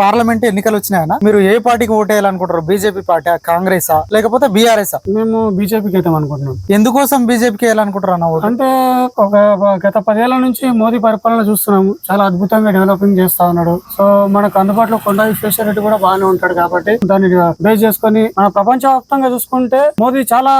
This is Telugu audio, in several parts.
పార్లమెంట్ ఎన్నికలు వచ్చినాయన? మీరు ఏ పార్టీకి ఓటేయాలనుకుంటారు బీజేపీ పార్టీ కాంగ్రెస్? లేకపోతే బీఆర్ఎస్ మేము బీజేపీకి అయితే అనుకుంటున్నాం. ఎందుకోసం బీజేపీకి వేయాలనుకుంటారు అన్న అంటే ఒక గత పదేళ్ళ నుంచి మోదీ పరిపాలన చూస్తున్నాము. చాలా అద్భుతంగా డెవలపింగ్ చేస్తా ఉన్నాడు. సో మనకు అందుబాటులో కొండా విశ్వేశ్వర రెడ్డి కూడా బాగానే ఉంటాడు కాబట్టి దాన్ని బేస్ చేసుకొని మన ప్రపంచవ్యాప్తంగా చూసుకుంటే మోదీ చాలా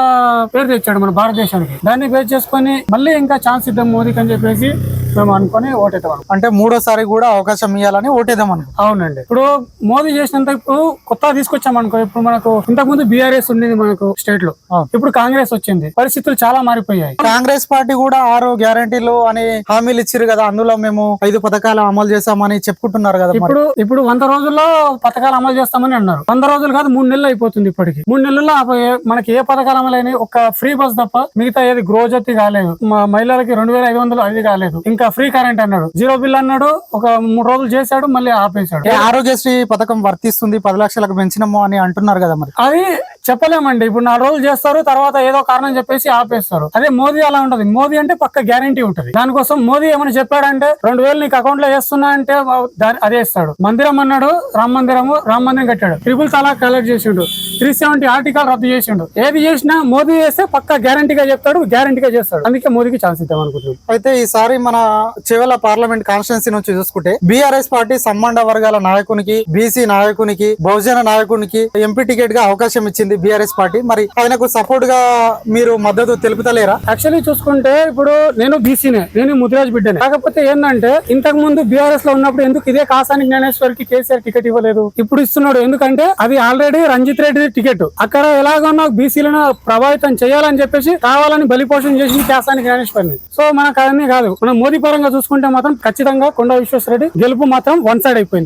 పేరు తెచ్చాడు మన భారతదేశానికి. దాన్ని బేస్ చేసుకొని మళ్ళీ ఇంకా ఛాన్స్ ఇద్దాం మోదీకి అని చెప్పేసి మేము అనుకొని ఓటేద్దాం అంటే మూడోసారి కూడా అవకాశం ఇవ్వాలని ఓటేద్దాం అనుకో అవునండి. ఇప్పుడు మోదీ చేసినంత ఇప్పుడు కొత్తగా తీసుకొచ్చాం అనుకో ఇప్పుడు మనకు ఇంతకు ముందు బీఆర్ఎస్ ఉండేది మనకు స్టేట్లో. ఇప్పుడు కాంగ్రెస్ వచ్చింది. పరిస్థితులు చాలా మారిపోయాయి. కాంగ్రెస్ పార్టీ కూడా ఆరు గ్యారంటీలు అని హామీలు ఇచ్చారు కదా అందులో మేము ఐదు పథకాలు అమలు చేశామని చెప్పుకుంటున్నారు కదా ఇప్పుడు ఇప్పుడు వంద రోజుల్లో పథకాలు అమలు చేస్తామని అన్నారు. వంద రోజులు కాదు మూడు నెలలు అయిపోతుంది ఇప్పటికి. మూడు నెలల్లో మనకి ఏ పథకాలు అమలైన ఒక ఫ్రీ బస్ తప్ప మిగతా ఏది గృహజ్యోతి కాలేదు. మా మహిళలకి రెండు వేల ఐదు వందలు అది కాలేదు. ఇంకా ఫ్రీ కరెంట్ అన్నాడు. జీరో బిల్ అన్నాడు ఒక మూడు రోజులు చేశాడు మళ్ళీ ఆపేశాడు. ఆరోగ్యశ్రీ పథకం వర్తిస్తుంది? పది లక్షలకు పెంచినము అని అంటున్నారు కదా మరి. అది చెప్పలేమండి. ఇప్పుడు నాలుగు రోజులు చేస్తారు తర్వాత ఏదో కారణం చెప్పేసి ఆపేస్తారు. అదే మోదీ అలా ఉంటది. మోదీ అంటే పక్క గ్యారంటీ ఉంటది. దానికోసం మోదీ ఏమైనా చెప్పాడంటే రెండు వేలు నీకు అకౌంట్లో వేస్తున్నా అంటే అదే ఇస్తాడు. మందిరం అన్నాడు రామ మందిరము రామ మందిరం కట్టాడు. ట్రిపుల్ తలాక్ కలెక్ట్ చేసిండు. త్రీ సెవెంటీ ఆర్టికల్ రద్దు చేసిండు. ఏది చేసినా మోదీ చేస్తే పక్క గ్యారంటీగా చెప్తాడు గ్యారంటీగా చేస్తాడు. అందుకే మోదీకి ఛాన్స్ ఇద్దాం అనుకుంటున్నాం. అయితే ఈసారి మన చివల పార్లమెంట్ కాన్స్టిట్యున్సీ నుంచి చూసుకుంటే బీఆర్ఎస్ పార్టీ సంబంధ వర్గాల నాయకునికి బీసీ నాయకునికి బహుజన నాయకునికి ఎంపీ టికెట్గా అవకాశం ఇచ్చింది బీఆర్ఎస్ పార్టీ మరి ఆయనకు సపోర్ట్గా మీరు మద్దతు తెలుపుతలేరా? యాక్చువల్లీ చూసుకుంటే ఇప్పుడు నేను బీసీనే నేను ముదిరాజ్ బిడ్డనే. కాకపోతే ఏంటంటే ఇంతకు ముందు బీఆర్ఎస్లో ఉన్నప్పుడు ఎందుకు ఇదే కాసాని జ్ఞానేశ్వర్కి కేసీఆర్ టికెట్ ఇవ్వలేదు? ఇప్పుడు ఇస్తున్నాడు. ఎందుకంటే అది ఆల్రెడీ రంజిత్ రెడ్డి టికెట్. అక్కడ ఎలాగన్నా బీసీలను ప్రభావితం చేయాలని చెప్పేసి కావాలని బలిపోషణ చేసింది కాసాని జ్ఞానేశ్వర్ని. సో మనకు అవన్నీ కాదు. మనం మోదీ పరంగా చూసుకుంటే మాత్రం ఖచ్చితంగా కొండ విశ్వేశ్వరరెడ్డి గెలుపు మాత్రం వన్ సైడ్ అయిపోయింది.